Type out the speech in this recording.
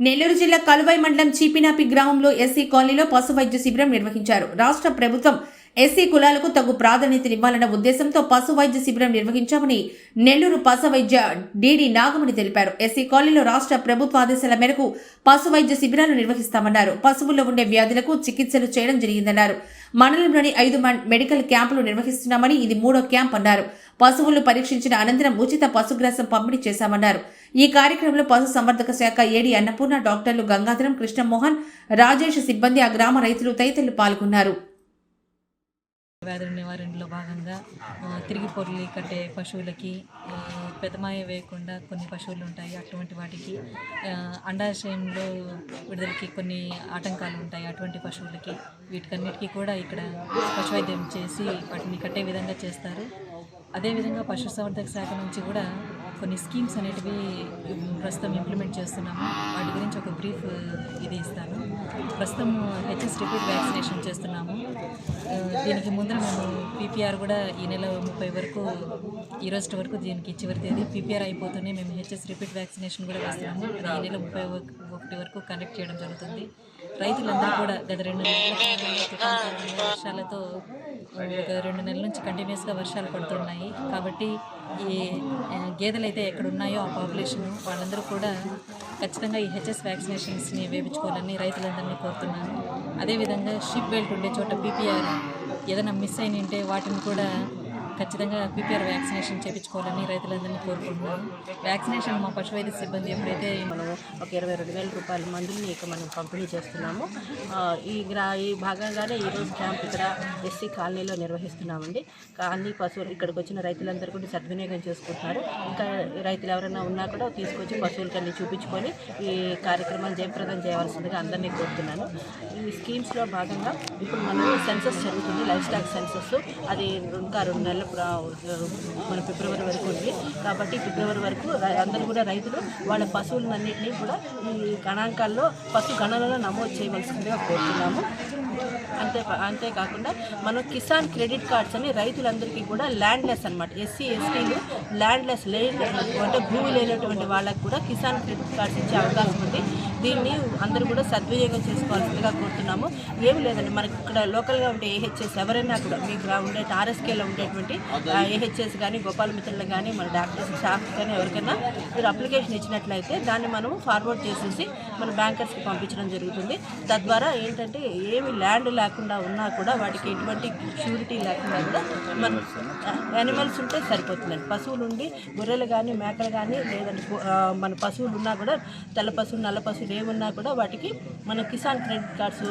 నెల్లూరు జిల్లా కలువై మండలం చీపినాపి గ్రామంలో ఎస్సీ కాలనీలో పశు వైద్య శిబిరం నిర్వహించారు. రాష్ట్ర ప్రభుత్వం ఎస్సీ కులాలకు తగు ప్రాధాన్యతనివ్వాలన్న ఉద్దేశంతో పశు వైద్య శిబిరం నిర్వహించామని నెల్లూరు పశు వైద్య డిడి నాగమణి తెలిపారు. ఎస్సీ కాలనీలో రాష్ట్ర ప్రభుత్వ ఆదేశాల మేరకు పశు వైద్య శిబిరాలు నిర్వహిస్తామన్నారు. పశువుల్లో ఉండే వ్యాధులకు చికిత్సలు చేయడం జరిగిందన్నారు. మండలంలోని ఐదు మన్- మెడికల్ క్యాంపులు నిర్వహిస్తున్నామని ఇది మూడో క్యాంప్ అన్నారు. పశువులు పరీక్షించిన అనంతరం ఉచిత పశుగ్రాసం పంపిణీ చేశామన్నారు. ఈ కార్యక్రమంలో పశు సంవర్ధక శాఖ ఏడి అన్నపూర్ణ డాక్టర్లు గంగాధరం కృష్ణమోహన్ రాజేష్ సిబ్బంది ఆ గ్రామ రైతులు తదితరులు పాల్గొన్నారు. వ్యాధుల నివారణలో భాగంగా తిరిగి పొరలి కట్టే పశువులకి పెదమాయ వేయకుండా కొన్ని పశువులు ఉంటాయి. అటువంటి వాటికి అండాశయంలో విడుదలకి కొన్ని ఆటంకాలు ఉంటాయి. అటువంటి పశువులకి వీటికన్నిటికీ కూడా ఇక్కడ పశువైద్యం చేసి వాటిని కట్టే విధంగా చేస్తారు. అదేవిధంగా పశుసంవర్ధక శాఖ నుంచి కూడా కొన్ని స్కీమ్స్ అనేటివి ప్రస్తుతం ఇంప్లిమెంట్ చేస్తున్నాము. వాటి గురించి ఒక బ్రీఫ్ ఇది ఇస్తాను. ప్రస్తుతం హెచ్ఎస్ రిపీట్ వ్యాక్సినేషన్ చేస్తున్నాము. దీనికి ముందర మేము పీపీఆర్ కూడా ఈ నెల ముప్పై వరకు ఈ రోజు వరకు దీనికి చివరి తేదీ పీపీఆర్ అయిపోతూనే మేము హెచ్ఎస్ రిపీట్ వ్యాక్సినేషన్ కూడా వేస్తున్నాము. ఈ నెల ముప్పై ఒకటి వరకు కండక్ట్ చేయడం జరుగుతుంది. రైతులందరూ కూడా గత రెండు నెలల వర్షాలతో ఒక రెండు నెలల నుంచి కంటిన్యూస్గా వర్షాలు పడుతున్నాయి. కాబట్టి ఈ గేదెలు అయితే ఎక్కడ ఉన్నాయో ఆ పాపులేషన్ వాళ్ళందరూ కూడా ఖచ్చితంగా ఈ హెచ్ఎస్ వ్యాక్సినేషన్స్ని వేయించుకోవాలని రైతులందరినీ కోరుతున్నాను. అదేవిధంగా షిప్ బెల్ట్ ఉండే చోట పీపీఆర్ ఏదైనా మిస్ అయిన ఉంటే వాటిని కూడా ఖచ్చితంగా పీపీఆర్ వ్యాక్సినేషన్ చేయించుకోవాలని రైతులందరినీ కోరుకుంటున్నాను వ్యాక్సినేషన్ మా పశువైద్య సిబ్బంది ఎప్పుడైతే మనము ఒక ఇరవై రెండు వేల రూపాయల మందుల్ని ఇక మనం పంపిణీ చేస్తున్నాము ఈ గ్రా ఈ భాగంగానే ఈరోజు క్యాంప్ ఇక్కడ ఎస్సీ కాలనీలో నిర్వహిస్తున్నామండి. కాలనీ పశువులు ఇక్కడికి వచ్చిన రైతులందరూ కూడా సద్వినియోగం చేసుకుంటున్నారు. ఇంకా రైతులు ఎవరైనా ఉన్నా కూడా తీసుకొచ్చి పశువులకన్నీ చూపించుకొని ఈ కార్యక్రమాన్ని జయప్రదం చేయవలసిందిగా అందరినీ కోరుతున్నాను. ఈ స్కీమ్స్లో భాగంగా ఇప్పుడు మనం సెన్సస్ జరుగుతుంది లైఫ్ స్టాక్ సెన్సస్ అది ఇంకా రెండు నెలల మన ఫిబ్రవరి వరకు ఉంది. కాబట్టి ఫిబ్రవరి వరకు అందరూ కూడా రైతులు వాళ్ళ పశువులన్నింటినీ కూడా ఈ గణాంకాల్లో పశు గణనలో నమోదు చేయవలసిందిగా కోరుతున్నాము. అంతే అంతేకాకుండా మనం కిసాన్ క్రెడిట్ కార్డ్స్ అని రైతులందరికీ కూడా ల్యాండ్లెస్ అనమాట ఎస్సీ ఎస్టీలు ల్యాండ్లెస్ లే అంటే భూమి లేనటువంటి వాళ్ళకు కూడా కిసాన్ క్రెడిట్ కార్డ్స్ ఇచ్చే అవకాశం ఉంది. దీన్ని అందరూ కూడా సద్వినియోగం చేసుకోవాల్సిందిగా కోరుతున్నాము. ఏమి లేదండి. మనకి ఇక్కడ లోకల్గా ఉండే ఏహెచ్ఎస్ ఎవరైనా కూడా మీకు ఉండే ఆర్ఎస్కేలో ఉండేటువంటి ఏహెచ్ఎస్ కానీ గోపాల మిత్రులు కానీ మన డాక్టర్స్ స్టాఫ్ కానీ ఎవరికైనా మీరు అప్లికేషన్ ఇచ్చినట్లయితే దాన్ని మనము ఫార్వర్డ్ చేసేసి మన బ్యాంకర్స్కి పంపించడం జరుగుతుంది. తద్వారా ఏంటంటే ఏమి ల్యాండ్ లేకుండా ఉన్నా కూడా వాటికి ఎటువంటి షూరిటీ లేకుండా కూడా మన యానిమల్స్ ఉంటే సరిపోతుందండి. పశువులు ఉండి గొర్రెలు కానీ మేకలు కానీ లేదంటే మన పశువులు ఉన్నా కూడా తెల్ల పశువులు నల్ల పశువులు ఏమున్నా కూడా వాటికి మన కిసాన్ క్రెడిట్ కార్డ్స్